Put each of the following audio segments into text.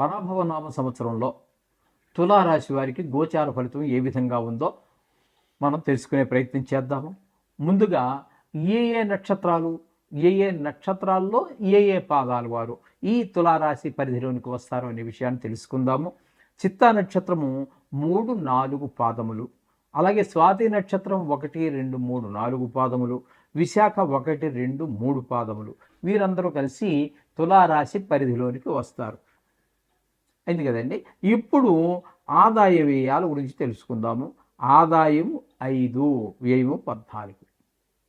పరాభవ నామ సంవత్సరంలో తులారాశి వారికి గోచార ఫలితం ఏ విధంగా ఉందో మనం తెలుసుకునే ప్రయత్నం చేద్దాము. ముందుగా ఏ ఏ నక్షత్రాలు ఏ ఏ నక్షత్రాల్లో ఏ ఏ పాదాలు వారు ఈ తులారాశి పరిధిలోనికి వస్తారు అనే విషయాన్ని తెలుసుకుందాము. చిత్తా నక్షత్రము మూడు నాలుగు పాదములు. అలాగే స్వాతి నక్షత్రం ఒకటి రెండు మూడు నాలుగు పాదములు. విశాఖ ఒకటి రెండు మూడు పాదములు. వీరందరూ కలిసి తులారాశి పరిధిలోనికి వస్తారు. అయింది కదండి. ఇప్పుడు ఆదాయ వ్యయాల గురించి తెలుసుకుందాము. ఆదాయం ఐదు వ్యయము పద్నాలుగు.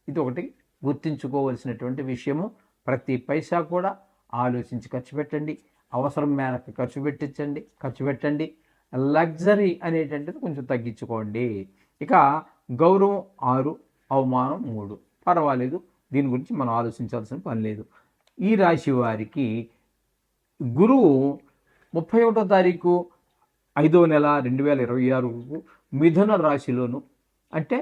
ఇది ఒకటి గుర్తించుకోవలసినటువంటి విషయము. ప్రతి పైసా కూడా ఆలోచించి ఖర్చు పెట్టండి. అవసరం మేరకు ఖర్చు పెట్టించండి. ఖర్చు పెట్టండి. లగ్జరీ అనేటువంటిది కొంచెం తగ్గించుకోండి. ఇక గౌరవం ఆరు అవమానం మూడు. పర్వాలేదు. దీని గురించి మనం ఆలోచించాల్సిన పని లేదు. ఈ రాశి వారికి గురువు ముప్పై ఒకటో తారీఖు ఐదో నెల రెండు వేల ఇరవై ఆరుకు మిథున రాశిలోను అంటే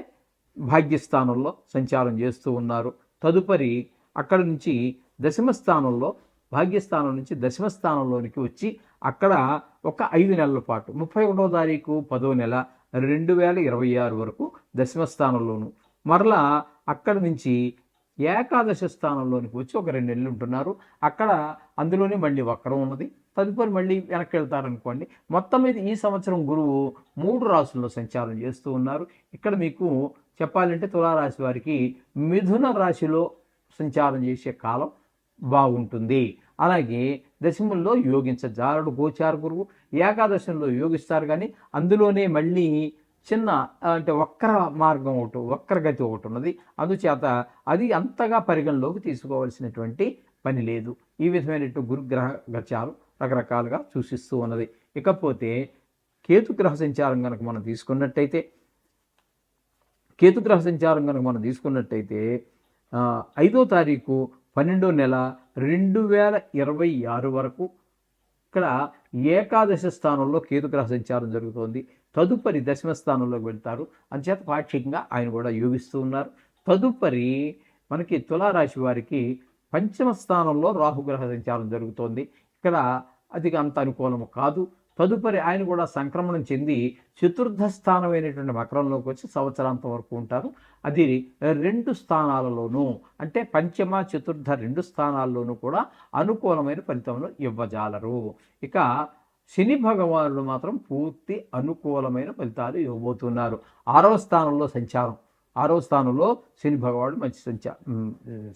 భాగ్యస్థానంలో సంచారం చేస్తూ ఉన్నారు. తదుపరి అక్కడి నుంచి దశమ స్థానంలో భాగ్యస్థానం నుంచి దశమ స్థానంలోనికి వచ్చి అక్కడ ఒక ఐదు నెలల పాటు ముప్పై ఒకటో తారీఖు పదో నెల రెండు వేల ఇరవై ఆరు వరకు దశమ స్థానంలోను. మరలా అక్కడి నుంచి ఏకాదశ స్థానంలోనికి వచ్చి ఒక రెండు నెలలు ఉంటున్నారు. అక్కడ అందులోనే మళ్ళీ వక్రం ఉన్నది. తదుపరి మళ్ళీ వెనక్కి వెళ్తారనుకోండి. మొత్తం మీద ఈ సంవత్సరం గురువు మూడు రాసుల్లో సంచారం చేస్తూ ఉన్నారు. ఇక్కడ మీకు చెప్పాలంటే తులారాశి వారికి మిథున రాశిలో సంచారం చేసే కాలం బాగుంటుంది. అలాగే దశముల్లో యోగించజారుడు గోచార గురువు ఏకాదశంలో యోగిస్తారు కానీ అందులోనే మళ్ళీ చిన్న అంటే వక్ర మార్గం ఒకటి వక్రగతి ఒకటి ఉన్నది. అందుచేత అది అంతగా పరిగణలోకి తీసుకోవాల్సినటువంటి పని లేదు. ఈ విధమైనటువంటి గురుగ్రహ గచాలు రకరకాలుగా సూచిస్తూ ఉన్నది. ఇకపోతే కేతుగ్రహ సంచారం కనుక మనం తీసుకున్నట్టయితే కేతుగ్రహ సంచారం కనుక మనం తీసుకున్నట్టయితే ఐదో తారీఖు పన్నెండో నెల రెండు వేల ఇరవై ఆరు వరకు ఇక్కడ ఏకాదశ స్థానంలో కేతుగ్రహ సంచారం జరుగుతోంది. తదుపరి దశమ స్థానంలోకి వెళ్తారు. అంచేత పాక్షికంగా ఆయన కూడా యోగిస్తూ ఉన్నారు. తదుపరి మనకి తులారాశి వారికి పంచమ స్థానంలో రాహుగ్రహ సంచారం జరుగుతోంది. ఇక్కడ అది అంత అనుకూలము కాదు. తదుపరి ఆయన కూడా సంక్రమణం చెంది చతుర్థ స్థానమైనటువంటి మకరంలోకి వచ్చి సంవత్సరాంతం వరకు ఉంటారు. అది రెండు స్థానాలలోనూ అంటే పంచమ చతుర్థ రెండు స్థానాల్లోనూ కూడా అనుకూలమైన ఫలితంలో ఇవ్వజాలరు. ఇక శని భగవానుడు మాత్రం పూర్తి అనుకూలమైన ఫలితాలు ఇవ్వబోతున్నారు. ఆరవ స్థానంలో సంచారం. ఆరవ స్థానంలో శని భగవానుడు మంచి సంచా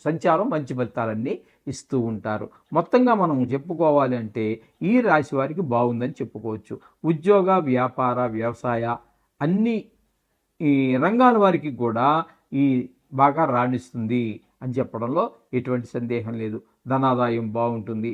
సంచారం మంచి ఫలితాలన్నీ ఇస్తూ ఉంటారు. మొత్తంగా మనం చెప్పుకోవాలి అంటే ఈ రాశి వారికి బాగుందని చెప్పుకోవచ్చు. ఉద్యోగ వ్యాపార వ్యవసాయ అన్ని ఈ రంగాల వారికి కూడా ఈ బాగా రాణిస్తుంది అని చెప్పడంలో ఎటువంటి సందేహం లేదు. ధనాదాయం బాగుంటుంది.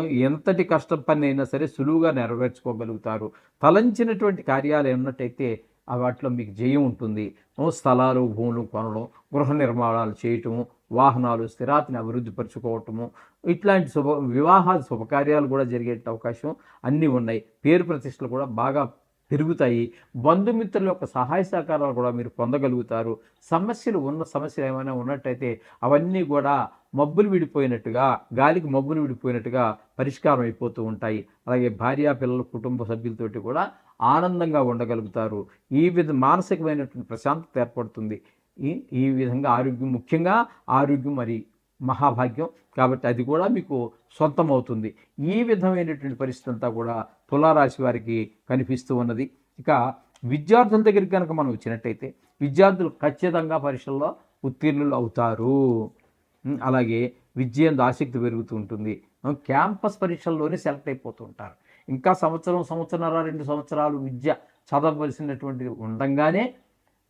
ఎంతటి కష్టం పని అయినా సరే సులువుగా నెరవేర్చుకోగలుగుతారు. తలంచినటువంటి కార్యాలు ఉన్నట్టయితే ఆ వాటిలో మీకు జయం ఉంటుంది. స్థలాలు భూములు కొనడం గృహ నిర్మాణాలు చేయటము వాహనాలు స్థిరాతిని అభివృద్ధిపరచుకోవటము ఇట్లాంటి శుభ వివాహ శుభకార్యాలు కూడా జరిగే అవకాశం అన్నీ ఉన్నాయి. పేరు ప్రతిష్టలు కూడా బాగా పెరుగుతాయి. బంధుమిత్రుల యొక్క సహాయ సహకారాలు కూడా మీరు పొందగలుగుతారు. సమస్యలు ఉన్న సమస్యలు ఏమైనా ఉన్నట్టయితే అవన్నీ కూడా మబ్బులు విడిపోయినట్టుగా గాలికి మబ్బులు విడిపోయినట్టుగా పరిష్కారం అయిపోతూ ఉంటాయి. అలాగే భార్య పిల్లలు కుటుంబ సభ్యులతోటి కూడా ఆనందంగా ఉండగలుగుతారు. ఈ విధ మానసికమైనటువంటి ప్రశాంతత ఏర్పడుతుంది. ఈ ఈ విధంగా ఆరోగ్యం ముఖ్యంగా ఆరోగ్యం మరి మహాభాగ్యం. కాబట్టి అది కూడా మీకు సొంతం అవుతుంది ఈ విధమైనటువంటి పరిస్థితి అంతా కూడా తులారాశి వారికి కనిపిస్తూ ఉన్నది. ఇక విద్యార్థుల దగ్గరికి కనుక మనం వచ్చినట్టయితే విద్యార్థులు ఖచ్చితంగా పరీక్షల్లో ఉత్తీర్ణులు అవుతారు. అలాగే విద్య ఎందు ఆసక్తి పెరుగుతూ ఉంటుంది. క్యాంపస్ పరీక్షల్లోనే సెలెక్ట్ అయిపోతూ ఉంటారు. ఇంకా సంవత్సరం సంవత్సరాల రెండు సంవత్సరాలు విద్య చదవవలసినటువంటి ఉండంగానే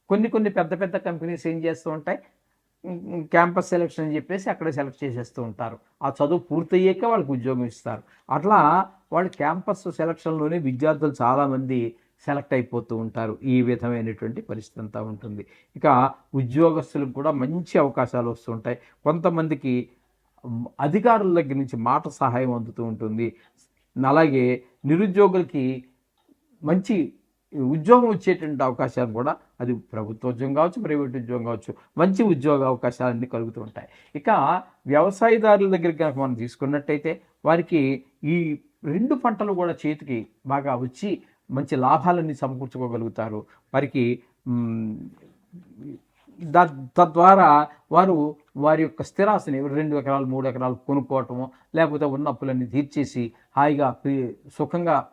కొన్ని కొన్ని పెద్ద పెద్ద కంపెనీస్ ఏం చేస్తూ ఉంటాయి? క్యాంపస్ సెలెక్షన్ అని చెప్పేసి అక్కడే సెలెక్ట్ చేసేస్తూ ఉంటారు. ఆ చదువు పూర్తయ్యాక వాళ్ళకి ఉద్యోగం ఇస్తారు. అట్లా వాళ్ళు క్యాంపస్ సెలక్షన్లోనే విద్యార్థులు చాలామంది సెలెక్ట్ అయిపోతూ ఉంటారు. ఈ విధమైనటువంటి పరిస్థితి అంతా ఉంటుంది. ఇక ఉద్యోగస్తులకు కూడా మంచి అవకాశాలు వస్తుంటాయి కొంతమందికి అధికారుల దగ్గర నుంచి మాట సహాయం అందుతూ ఉంటుంది. అలాగే నిరుద్యోగులకి మంచి ఉద్యోగం వచ్చేటువంటి అవకాశాలు కూడా అది ప్రభుత్వ ఉద్యోగం కావచ్చు ప్రైవేట్ ఉద్యోగం కావచ్చు మంచి ఉద్యోగ అవకాశాలన్నీ కలుగుతూ ఉంటాయి. ఇక వ్యవసాయదారుల దగ్గర కనుక మనం తీసుకున్నట్టయితే వారికి ఈ రెండు పంటలు కూడా చేతికి బాగా వచ్చి మంచి లాభాలన్నీ సమకూర్చుకోగలుగుతారు. వారికి దా- తద్వారా వారు వారి యొక్క స్థిరాస్తిని రెండు ఎకరాలు మూడు ఎకరాలు కొనుక్కోవటము లేకపోతే ఉన్న అప్పులన్నీ తీర్చేసి హాయిగా సుఖంగా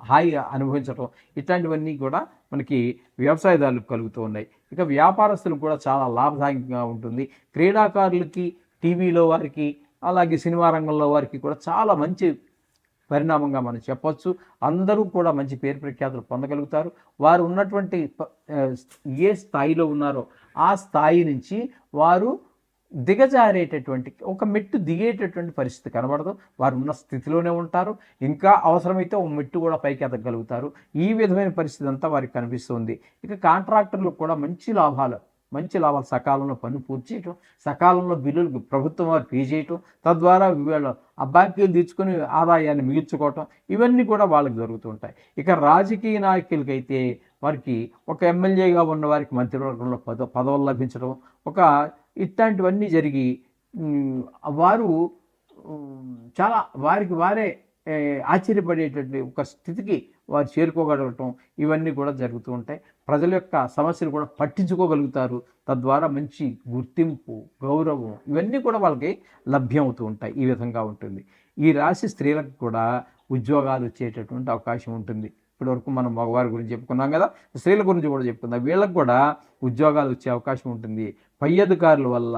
హాయిగా అనుభవించటం ఇట్లాంటివన్నీ కూడా మనకి వ్యవసాయదారులకు కలుగుతూ ఉన్నాయి. ఇక వ్యాపారస్తులకు కూడా చాలా లాభదాయకంగా ఉంటుంది. క్రీడాకారులకి టీవీలో వారికి అలాగే సినిమా రంగంలో వారికి కూడా చాలా మంచి పరిణామంగా మనం చెప్పొచ్చు. అందరూ కూడా మంచి పేరు ప్రఖ్యాతులు పొందగలుగుతారు. వారు ఉన్నటువంటి ఏ స్థాయిలో ఉన్నారో ఆ స్థాయి నుంచి వారు దిగజారేటటువంటి ఒక మెట్టు దిగేటటువంటి పరిస్థితి కనబడదు. వారు ఉన్న స్థితిలోనే ఉంటారు. ఇంకా అవసరమైతే ఒక మెట్టు కూడా పైకి ఎదగలుగుతారు ఈ విధమైన పరిస్థితి అంతా వారికి కనిపిస్తుంది. ఇక కాంట్రాక్టర్లకు కూడా మంచి లాభాలు మంచి లాభాలు సకాలంలో పని పూర్తి చేయటం సకాలంలో బిల్లులు ప్రభుత్వం వారు పే చేయటం తద్వారా వీళ్ళు ఆ బాకీలు తీర్చుకొని ఆదాయాన్ని మిగుల్చుకోవటం ఇవన్నీ కూడా వాళ్ళకి జరుగుతుంటాయి ఇక రాజకీయ నాయకులకైతే వారికి ఒక ఎమ్మెల్యేగా ఉన్న వారికి మంత్రివర్గంలో పద పదవులు లభించడం ఒక ఇట్లాంటివన్నీ జరిగి వారు చాలా వారికి వారే ఆశ్చర్యపడేటువంటి ఒక స్థితికి వారు చేరుకోగలగటం ఇవన్నీ కూడా జరుగుతూ ఉంటాయి. ప్రజల యొక్క సమస్యలు కూడా పట్టించుకోగలుగుతారు. తద్వారా మంచి గుర్తింపు గౌరవం ఇవన్నీ కూడా వాళ్ళకి లభ్యం అవుతూ ఉంటాయి. ఈ విధంగా ఉంటుంది. ఈ రాశి స్త్రీలకు కూడా ఉద్యోగాలు వచ్చేటటువంటి అవకాశం ఉంటుంది. ఇప్పటివరకు మనం మగవారి గురించి చెప్పుకున్నాం కదా స్త్రీల గురించి కూడా చెప్పుకుందాం. వీళ్ళకి కూడా ఉద్యోగాలు వచ్చే అవకాశం ఉంటుంది. పై అధికారుల వల్ల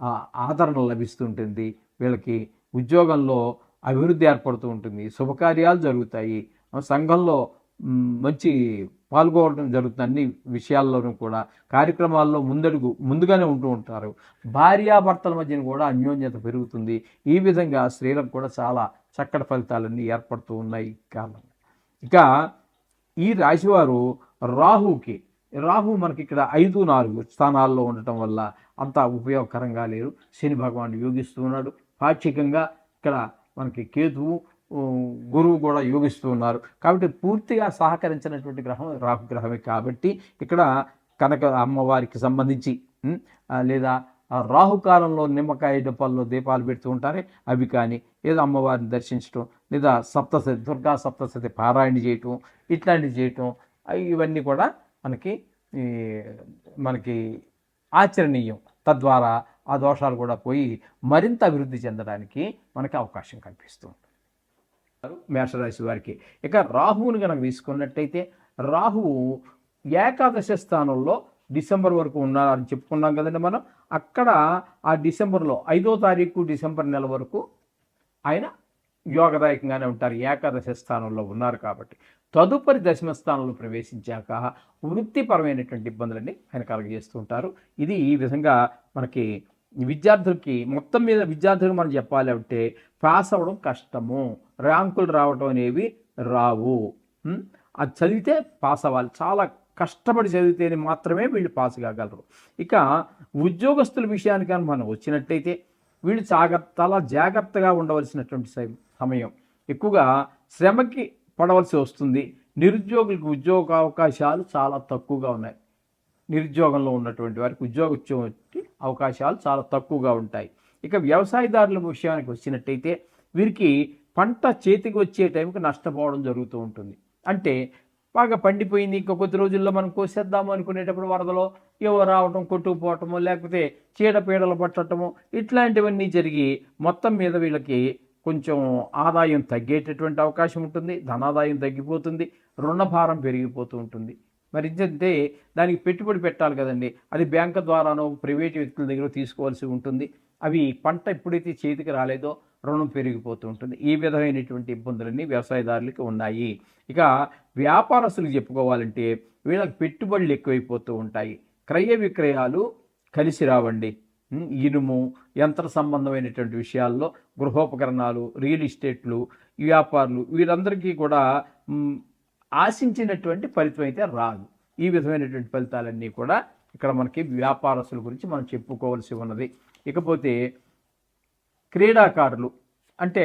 ఆ, ఆదరణ లభిస్తుంటుంది. వీళ్ళకి ఉద్యోగంలో అభివృద్ధి ఏర్పడుతూ ఉంటుంది. శుభకార్యాలు జరుగుతాయి. సంఘంలో మంచి పాల్గొనడం జరుగుతుంది అన్ని విషయాల్లోనూ కూడా కార్యక్రమాల్లో ముందడుగు ముందుగానే ఉంటూ ఉంటారు. భార్యాభర్తల మధ్యన కూడా అన్యోన్యత పెరుగుతుంది. ఈ విధంగా స్త్రీలకు కూడా చాలా చక్కటి ఫలితాలన్నీ ఏర్పడుతూ ఉన్నాయి ఈ కారణంగా ఇక ఈ రాశివారు రాహుకి రాహు మనకి ఇక్కడ ఐదు నాలుగు స్థానాల్లో ఉండటం వల్ల అంత ఉపయోగకరంగా లేరు. శని భగవానుడు యోగిస్తూ ఉన్నాడు. పాక్షికంగా ఇక్కడ మనకి కేతువు గురువు కూడా యోగిస్తూ ఉన్నారు. కాబట్టి పూర్తిగా సహకరించినటువంటి గ్రహం రాహు గ్రహమే కాబట్టి ఇక్కడ కనక అమ్మవారికి సంబంధించి లేదా రాహుకాలంలో నిమ్మకాయ డబ్బాల్లో దీపాలు పెడుతూ ఉంటారే అవి కానీ ఏదో అమ్మవారిని దర్శించడం లేదా సప్తశతి దుర్గా సప్తశతి పారాయణ చేయటం ఇట్లాంటివి చేయటం ఇవన్నీ కూడా మనకి ఈ, మనకి ఆచరణీయం. తద్వారా ఆ దోషాలు కూడా పోయి మరింత అభివృద్ధి చెందడానికి మనకి అవకాశం కల్పిస్తుంది. మేషరాశి వారికి. ఇక రాహువుని కనుక తీసుకున్నట్టయితే రాహువు ఏకాదశ స్థానంలో డిసెంబర్ వరకు ఉన్నారని చెప్పుకున్నాం కదండి మనం. అక్కడ ఆ డిసెంబర్లో ఐదో తారీఖు డిసెంబర్ నెల వరకు ఆయన యోగదాయకంగానే ఉంటారు. ఏకాదశ స్థానంలో ఉన్నారు కాబట్టి. తదుపరి దశమ స్థానంలో ప్రవేశించాక వృత్తిపరమైనటువంటి ఇబ్బందులన్నీ ఆయన కలగజేస్తూ ఉంటారు. ఇది ఈ విధంగా మనకి విద్యార్థులకి మొత్తం మీద విద్యార్థులకు మనం చెప్పాలి అంటే పాస్ అవ్వడం కష్టము. ర్యాంకులు రావడం అనేవి రావు. అది చదివితే పాస్ అవ్వాలి. చాలా కష్టపడి చదివితేనే మాత్రమే వీళ్ళు పాస్ కాగలరు. ఇక ఉద్యోగస్తుల విషయానికి కానీ మనం వచ్చినట్టయితే వీళ్ళు జాగ్రత్త చాలా జాగ్రత్తగా ఉండవలసినటువంటి సమయం. ఎక్కువగా శ్రమకి పడవలసి వస్తుంది. నిరుద్యోగులకు ఉద్యోగ అవకాశాలు చాలా తక్కువగా ఉన్నాయి. నిరుద్యోగంలో ఉన్నటువంటి వారికి ఉద్యోగం వచ్చి అవకాశాలు చాలా తక్కువగా ఉంటాయి. ఇక వ్యవసాయదారుల విషయానికి వచ్చినట్టయితే వీరికి పంట చేతికి వచ్చే టైంకి నష్టపోవడం జరుగుతూ ఉంటుంది. అంటే బాగా పండిపోయింది ఇంకా కొద్ది రోజుల్లో మనం కోసేద్దాము అనుకునేటప్పుడు వరదలో ఏవో రావటం కొట్టుకుపోవటము లేకపోతే చీడపీడలు పట్టడము ఇట్లాంటివన్నీ జరిగి మొత్తం మీద వీళ్ళకి కొంచెం ఆదాయం తగ్గేటటువంటి అవకాశం ఉంటుంది ధనాదాయం తగ్గిపోతుంది రుణభారం పెరిగిపోతూ ఉంటుంది. మరి ఇదంటే దానికి పెట్టుబడి పెట్టాలి కదండి. అది బ్యాంకు ద్వారానో ప్రైవేట్ వ్యక్తుల దగ్గర తీసుకోవాల్సి ఉంటుంది. అవి పంట ఎప్పుడైతే చేతికి రాలేదో రుణం పెరిగిపోతూ ఉంటుంది. ఈ విధమైనటువంటి ఇబ్బందులన్నీ వ్యవసాయదారులకి ఉన్నాయి. ఇక వ్యాపారస్తులకు చెప్పుకోవాలంటే వీళ్ళకి పెట్టుబడులు ఎక్కువైపోతూ ఉంటాయి. క్రయ విక్రయాలు కలిసి రావండి. ఇనుము యంత్ర సంబంధమైనటువంటి విషయాల్లో గృహోపకరణాలు రియల్ ఎస్టేట్లు వ్యాపారులు వీరందరికీ కూడా ఆశించినటువంటి ఫలితం అయితే రాదు. ఈ విధమైనటువంటి ఫలితాలన్నీ కూడా ఇక్కడ మనకి వ్యాపారస్తుల గురించి మనం చెప్పుకోవాల్సి ఉన్నది. ఇకపోతే క్రీడాకారులు అంటే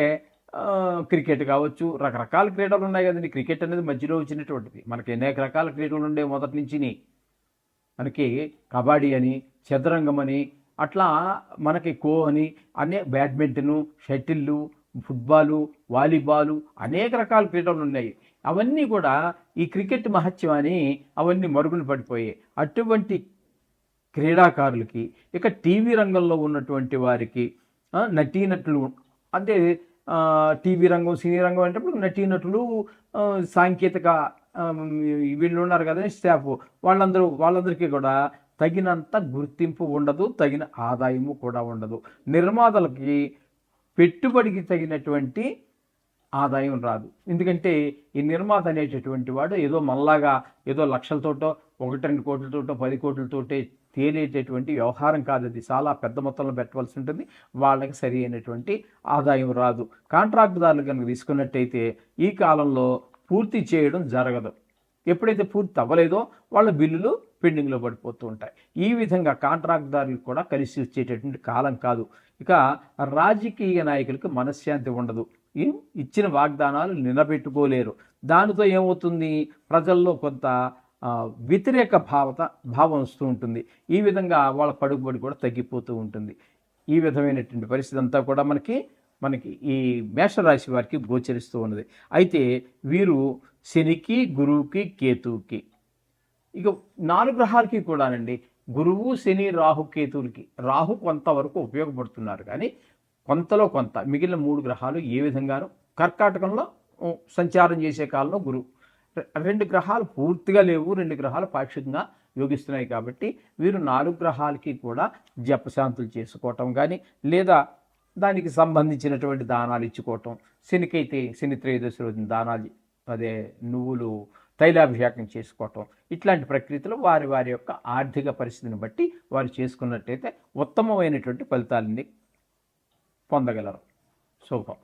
క్రికెట్ కావచ్చు రకరకాల క్రీడలు ఉన్నాయి కదండి. క్రికెట్ అనేది మధ్యలో వచ్చినటువంటిది. మనకి అనేక రకాల క్రీడలు ఉండే మొదటి నుంచి మనకి కబడ్డీ అని చదరంగం అని అట్లా మనకి ఖో అని అనే బ్యాడ్మింటను షటిల్లు ఫుట్బాలు వాలీబాలు అనేక రకాల క్రీడలు ఉన్నాయి. అవన్నీ కూడా ఈ క్రికెట్ మహత్యం అని అవన్నీ మరుగున పడిపోయాయి. అటువంటి క్రీడాకారులకి ఇక టీవీ రంగంలో ఉన్నటువంటి వారికి నటీనటులు అంటే టీవీ రంగం సినీ రంగం అంటేప్పుడు నటీనటులు సాంకేతిక వీళ్ళు ఉన్నారు కదా స్టాఫ్ వాళ్ళందరూ వాళ్ళందరికీ కూడా తగినంత గుర్తింపు ఉండదు తగిన ఆదాయము కూడా ఉండదు. నిర్మాతలకి పెట్టుబడికి తగినటువంటి ఆదాయం రాదు. ఎందుకంటే ఈ నిర్మాత అనేటటువంటి వాడు ఏదో మళ్ళాగా ఏదో లక్షలతోటో ఒకటి రెండు కోట్లతోటో పది కోట్లతోటే తేలేటటువంటి వ్యవహారం కాదు అది. చాలా పెద్ద మొత్తంలో పెట్టవలసి ఉంటుంది. వాళ్ళకి సరి అయినటువంటి ఆదాయం రాదు. కాంట్రాక్టుదారులు కనుక తీసుకున్నట్టయితే ఈ కాలంలో పూర్తి చేయడం జరగదు. ఎప్పుడైతే పూర్తి అవ్వలేదో వాళ్ళ బిల్లులు పెండింగ్లో పడిపోతూ ఉంటాయి. ఈ విధంగా కాంట్రాక్టుదారులకు కూడా కలిసి వచ్చేటటువంటి కాలం కాదు. ఇక రాజకీయ నాయకులకు మనశ్శాంతి ఉండదు. ఇచ్చిన వాగ్దానాలు నిలబెట్టుకోలేరు. దానితో ఏమవుతుంది? ప్రజల్లో కొంత వ్యతిరేక భావత భావం వస్తూ ఉంటుంది. ఈ విధంగా వాళ్ళ పడుగుబడి కూడా తగ్గిపోతూ ఉంటుంది. ఈ విధమైనటువంటి పరిస్థితి అంతా కూడా మనకి మనకి ఈ మేషరాశి వారికి గోచరిస్తూ ఉన్నది. అయితే వీరు శనికి గురువుకి కేతువుకి. ఇక నాలుగు గ్రహాలకి కూడానండి. గురువు శని రాహు కేతువులకి. రాహు కొంతవరకు ఉపయోగపడుతున్నారు. కానీ కొంతలో కొంత మిగిలిన మూడు గ్రహాలు ఏ విధంగానూ కర్కాటకంలో సంచారం చేసే కాలంలో గురువు రెండు గ్రహాలు పూర్తిగా లేవు రెండు గ్రహాలు పాక్షికంగా యోగిస్తున్నాయి కాబట్టి వీరు నాలుగు గ్రహాలకి కూడా జపశాంతులు చేసుకోవటం కానీ లేదా దానికి సంబంధించినటువంటి దానాలు ఇచ్చుకోవటం శనికైతే శని త్రయోదశి రోజున దానాలు అదే నువ్వులు తైలాభిషేకం చేసుకోవటం ఇట్లాంటి ప్రక్రియలో వారి వారి యొక్క ఆర్థిక పరిస్థితిని బట్టి వారు చేసుకున్నట్టయితే ఉత్తమమైనటువంటి ఫలితాలని పొందగలరు. శుభం.